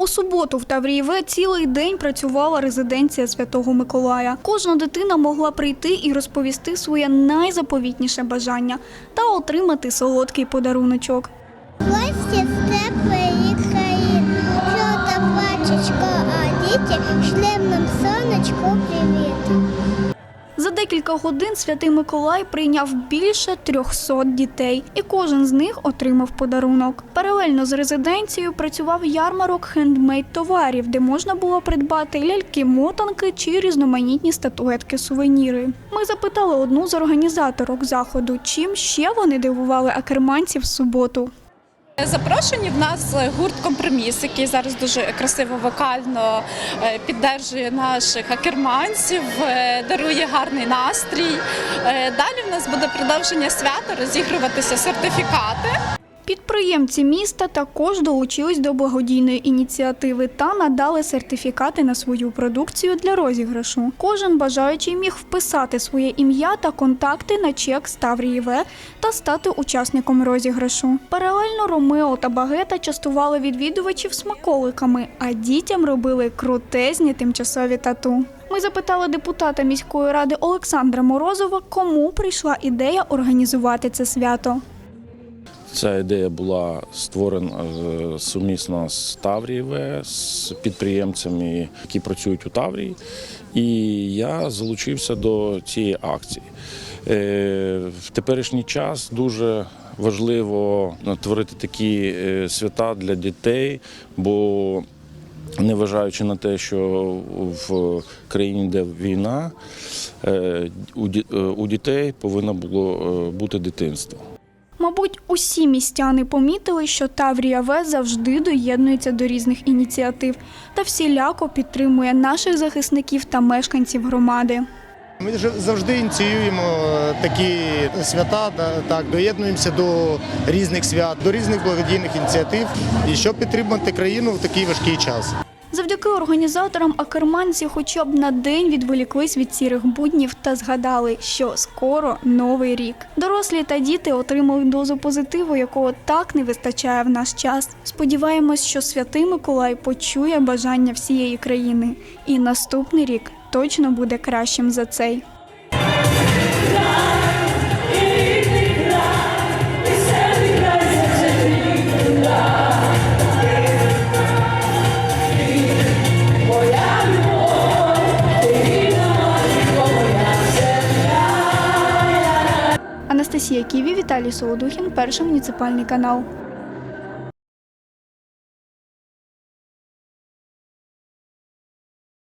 У суботу в Таврієве цілий день працювала резиденція Святого Миколая. Кожна дитина могла прийти і розповісти своє найзаповітніше бажання та отримати солодкий подаруночок. Власті степи і країн, жовта пачечка, а діти шлем нам сонечку привіт. Декілька годин святий Миколай прийняв більше 300 дітей, і кожен з них отримав подарунок. Паралельно з резиденцією працював ярмарок хендмейд товарів, де можна було придбати ляльки-мотанки чи різноманітні статуетки сувеніри. Ми запитали одну з організаторок заходу, чим ще вони дивували акерманців в суботу. Запрошені в нас гурт Компроміс, який зараз дуже красиво вокально е, піддержує наших акерманців, е, дарує гарний настрій. Е, Далі в нас буде продовження свята, розігруватися сертифікати. Підприємці міста також долучились до благодійної ініціативи та надали сертифікати на свою продукцію для розіграшу. Кожен бажаючий міг вписати своє ім'я та контакти на чек Ставрієве та стати учасником розіграшу. Паралельно Ромео та Багета частували відвідувачів смаколиками, а дітям робили крутезні тимчасові тату. Ми запитали депутата міської ради Олександра Морозова, кому прийшла ідея організувати це свято. Ця ідея була створена е, сумісно з Таврієве, з підприємцями, які працюють у Таврії. І я залучився до цієї акції. Е, В теперішній час дуже важливо творити такі е, свята для дітей, бо Незважаючи на те, що в країні йде війна, у ді- у дітей повинно було бути дитинство. Мабуть, усі містяни помітили, що Таврія В завжди доєднується до різних ініціатив та всіляко підтримує наших захисників та мешканців громади. Ми ж завжди ініціюємо е, такі свята, так, доєднуємося до різних свят, до різних благодійних ініціатив, і щоб підтримати країну в такий важкий час. Завдяки організаторам акерманці хоча б на день відволіклись від сірих буднів та згадали, що скоро новий рік. Дорослі та діти отримали дозу позитиву, якого так не вистачає в наш час. Сподіваємось, що святий Миколай почує бажання всієї країни, і наступний рік точно буде кращим за цей. Анастасія Ківі, Віталій Солодухін, перший муніципальний канал.